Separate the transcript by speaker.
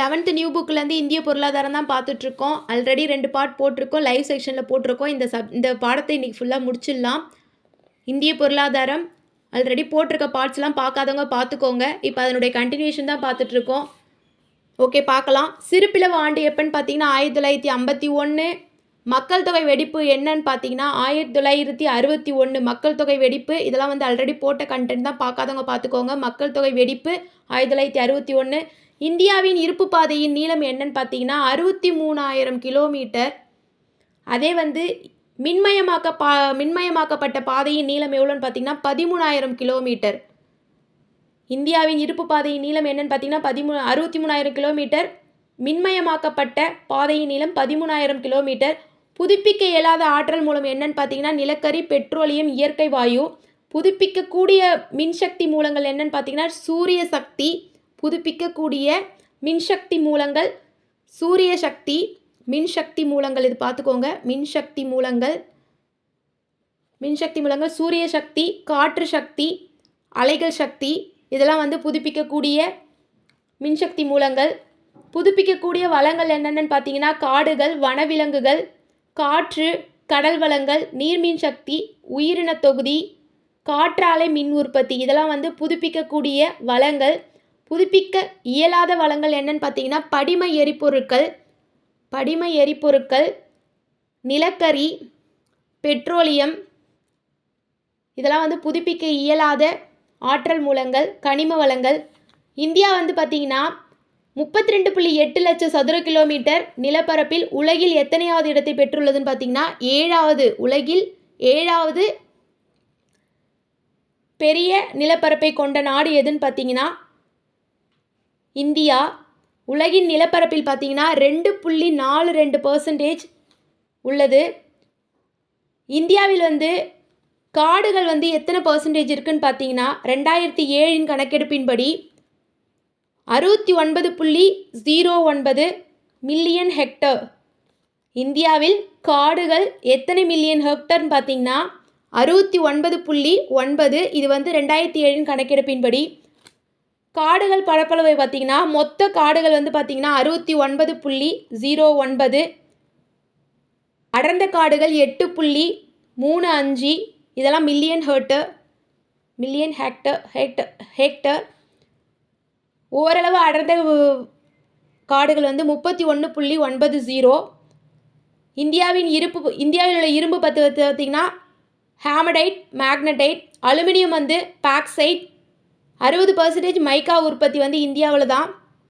Speaker 1: Eleventh new புக்லேருந்து இந்திய பொருளாதாரம் தான் பார்த்துட்ருக்கோம். ஆல்ரெடி ரெண்டு பார்ட் போட்டிருக்கோம். லைவ் செக்ஷனில் போட்டிருக்கோம். இந்த சப் இந்த பாடத்தை இன்றைக்கி ஃபுல்லாக முடிச்சிடலாம். இந்திய பொருளாதாரம் ஆல்ரெடி போட்டிருக்க பார்ட்ஸ்லாம் பார்க்காதவங்க பார்த்துக்கோங்க. இப்போ அதனுடைய கண்டினியூஷன் தான் பார்த்துட்ருக்கோம். ஓகே பார்க்கலாம். சிறுபிளவு ஆண்டு எப்போன்னு பார்த்தீங்கன்னா ஆயிரத்தி தொள்ளாயிரத்தி ஐம்பத்தி ஒன்று மக்கள் தொகை வெடிப்பு என்னன்னு பார்த்தீங்கன்னா ஆயிரத்தி தொள்ளாயிரத்தி அறுபத்தி ஒன்று மக்கள் தொகை வெடிப்பு. இதெல்லாம் வந்து ஆல்ரெடி போட்ட கண்டென்ட் தான். பார்க்காதவங்க பார்த்துக்கோங்க மக்கள் தொகை வெடிப்பு ஆயிரத்தி தொள்ளாயிரத்தி அறுபத்தி ஒன்று இந்தியாவின் இருப்பு பாதையின் நீளம் என்னன்னு பார்த்தீங்கன்னா அறுபத்தி மூணாயிரம் கிலோமீட்டர். அதே வந்து மின்மயமாக்க பா மின்மயமாக்கப்பட்ட பாதையின் நீளம் எவ்வளோன்னு பார்த்தீங்கன்னா பதிமூணாயிரம் கிலோமீட்டர். இந்தியாவின் இருப்பு பாதையின் நீளம் என்னன்னு பார்த்தீங்கன்னா பதிமூ அறுபத்தி மூணாயிரம் கிலோமீட்டர். மின்மயமாக்கப்பட்ட பாதையின் நீளம் பதிமூணாயிரம் கிலோமீட்டர். புதுப்பிக்க இயலாத ஆற்றல் மூலம் என்னன்னு பார்த்தீங்கன்னா நிலக்கரி பெட்ரோலியம் இயற்கை வாயு. புதுப்பிக்கக்கூடிய மின்சக்தி மூலங்கள் என்னன்னு பார்த்தீங்கன்னா சூரிய சக்தி. புதுப்பிக்கக்கூடிய மின்சக்தி மூலங்கள் சூரிய சக்தி. மின்சக்தி மூலங்கள் இது பார்த்துக்கோங்க. மின்சக்தி மூலங்கள் மின்சக்தி மூலங்கள் சூரிய சக்தி காற்று சக்தி அலைகள் சக்தி. இதெல்லாம் வந்து புதுப்பிக்கக்கூடிய மின்சக்தி மூலங்கள். புதுப்பிக்கக்கூடிய வளங்கள் என்னென்னு பார்த்தீங்கன்னா காடுகள் வனவிலங்குகள் காற்று கடல் வளங்கள் நீர்மின் சக்தி உயிரின தொகுதி காற்றாலை மின் உற்பத்தி. இதெல்லாம் வந்து புதுப்பிக்கக்கூடிய வளங்கள். புதுப்பிக்க இயலாத வளங்கள் என்னன்னு பார்த்தீங்கன்னா படிம எரிபொருட்கள் படிம எரிபொருட்கள் நிலக்கரி பெட்ரோலியம். இதெல்லாம் வந்து புதுப்பிக்க இயலாத ஆற்றல் மூலங்கள் கனிம வளங்கள். இந்தியா வந்து பார்த்திங்கன்னா முப்பத்தி ரெண்டு புள்ளி எட்டு லட்சம் சதுர கிலோமீட்டர் நிலப்பரப்பில் உலகில் எத்தனையாவது இடத்தை பெற்றுள்ளதுன்னு பார்த்தீங்கன்னா ஏழாவது உலகில் ஏழாவது பெரிய நிலப்பரப்பை கொண்ட நாடு எதுன்னு பார்த்தீங்கன்னா இந்தியா. உலகின் நிலப்பரப்பில் பார்த்தீங்கன்னா ரெண்டு புள்ளி நாலு ரெண்டு பர்சன்டேஜ் உள்ளது. இந்தியாவில் வந்து காடுகள் வந்து எத்தனை பர்சன்டேஜ் இருக்குன்னு பார்த்தீங்கன்னா ரெண்டாயிரத்தி ஏழின் கணக்கெடுப்பின்படி அறுபத்தி ஒன்பது புள்ளி ஜீரோ ஒன்பது மில்லியன் ஹெக்டர். இந்தியாவில் காடுகள் எத்தனை மில்லியன் ஹெக்டர்னு பார்த்தீங்கன்னா அறுபத்தி ஒன்பது புள்ளி ஒன்பது இது வந்து ரெண்டாயிரத்தி ஏழின் கணக்கெடுப்பின்படி. காடுகள் பரப்பளவை பார்த்தீங்கன்னா மொத்த காடுகள் வந்து பார்த்தீங்கன்னா அறுபத்தி ஒன்பது புள்ளி ஜீரோ ஒன்பது. அடர்ந்த காடுகள் எட்டு புள்ளி மூணு அஞ்சு இதெல்லாம் million hectare million hectare hectare hectare. ஓரளவு அடர்ந்த காடுகள் வந்து முப்பத்தி ஒன்று புள்ளி ஒன்பது ஜீரோ இந்தியாவின் இருப்பு இந்தியாவில் உள்ள இரும்பு பத்து வந்து பார்த்திங்கன்னா ஹேமடைட் மேக்னடைட் அலுமினியம் வந்து பேக்சைட் அறுபது பர்சன்டேஜ் மைக்கா உற்பத்தி வந்து இந்தியாவில் தான்